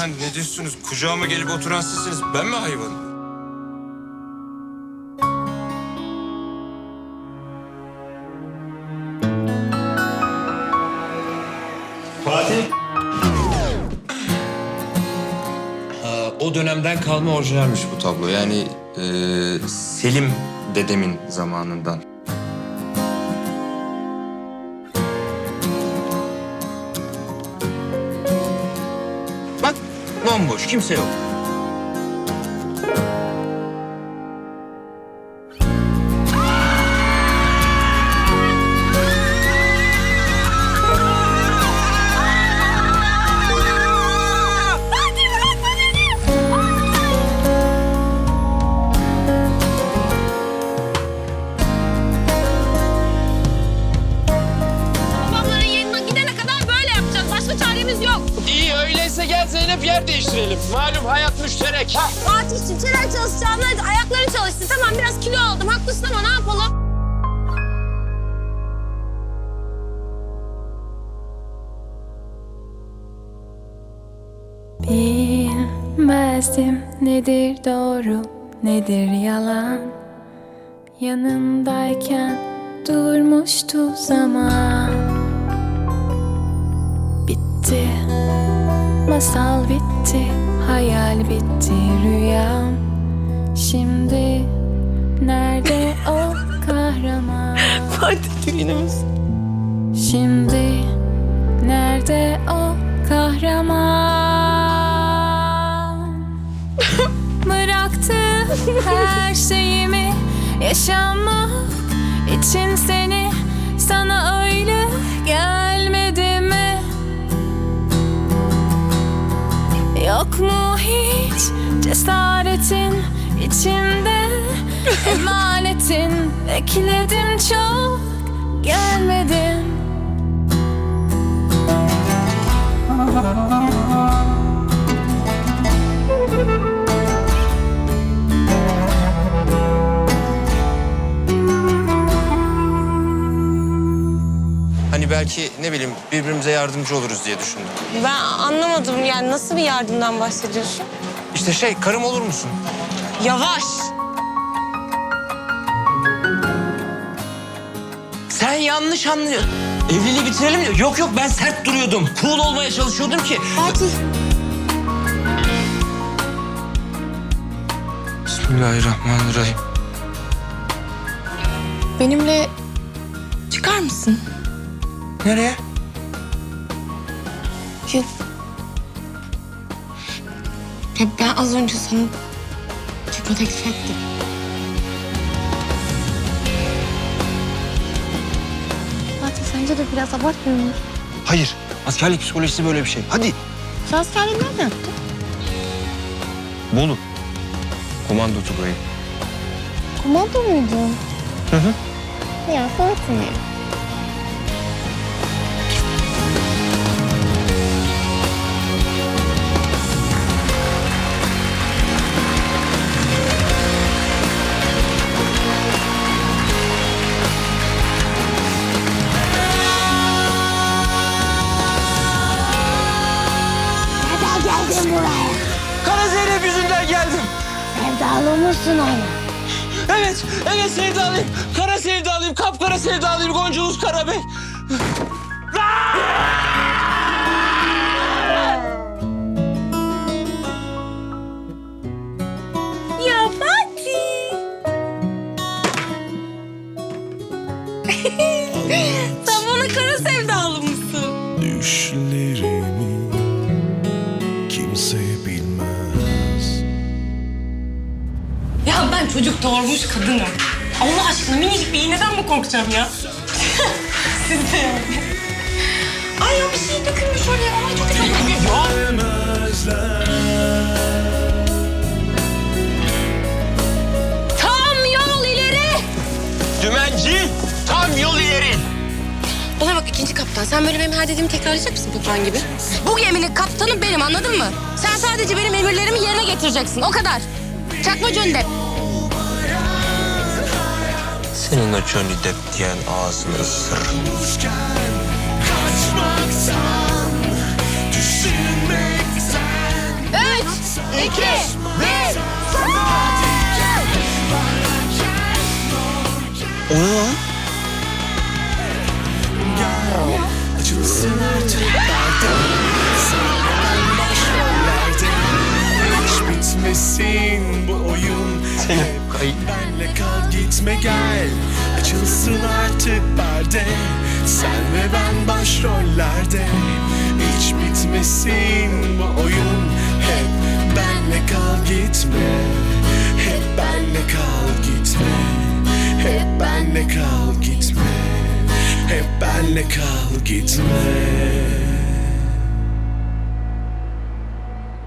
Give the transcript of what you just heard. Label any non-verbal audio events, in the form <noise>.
Hanımefendi ne diyorsunuz? Kucağıma gelip oturan sizsiniz. Ben mi hayvanım? Fatih. o dönemden kalma orijinalmiş bu tablo. Yani e, Selim dedemin zamanından. Bomboş kimse yok. Babamların yanına gidene kadar böyle yapacağız. Başka çaremiz yok. Öyleyse gel Zeynep yer değiştirelim. Malum hayat müşterek. Fatih için çeler çalışacağına ayakların çalışsın. Tamam biraz kilo aldım. Haklısın ama ne yapalım? Bilmezdim nedir doğru nedir yalan Yanındayken durmuştu zaman Bitti Masal bitti Hayal bitti rüyam Şimdi Nerede o kahraman <laughs> Fatih düğünümüz. Şimdi nerede o kahraman? <laughs> Bıraktım her şeyimi yaşamak için seni sana Yok mu hiç cesaretin içimde <laughs> emanetin bekledim çok gelmedin <laughs> belki ne bileyim birbirimize yardımcı oluruz diye düşündüm. Ben anlamadım yani nasıl bir yardımdan bahsediyorsun? İşte şey karım olur musun? Yavaş. Sen yanlış anlıyorsun. Evliliği bitirelim diyor. Yok yok ben sert duruyordum. Cool olmaya çalışıyordum ki. Fatih. Bismillahirrahmanirrahim. Benimle çıkar mısın? Nereye? Ya, ya ben az önce sana çıkma teklif ettim. Fatih sence de biraz abartmıyor mu? Hayır. Askerlik psikolojisi böyle bir şey. Hadi. Sen askerliği nerede yaptın? Bolu. Komando tugayı. Komando muydun? Hı hı. Ya Fatih. Buraya? Kara Zeynep yüzünden geldim. Sevdalı mısın ona? Evet, evet sevdalıyım. Kara sevdalıyım, kapkara sevdalıyım Goncalus Karabey. Kimse bilmez. Ya ben çocuk doğurmuş kadınım. Allah aşkına minicik bir iğneden mi korkacağım ya? <laughs> Siz de yani. Ay ya bir şey dökülmüş oraya. Ay çok çok Demezler. Tam yol ileri. Dümenci, tam yol ileri. Bana bak ikinci kaptan. Sen böyle benim her dediğimi tekrarlayacak mısın papağan gibi? Bu geminin kaptanı benim anladın mı? Sen sadece benim emirlerimi yerine getireceksin. O kadar. Çakma cönde. Senin o Depp diyen ağzını ısırırım. Üç, iki, bir. Bitmesin bu oyun Hep benle kal gitme gel. Açılsın artık perde. Sen ve ben başrollerde. Hiç bitmesin bu oyun. Hep benle kal gitme. Hep benle kal gitme. Hep benle kal gitme. Hep benle kal gitme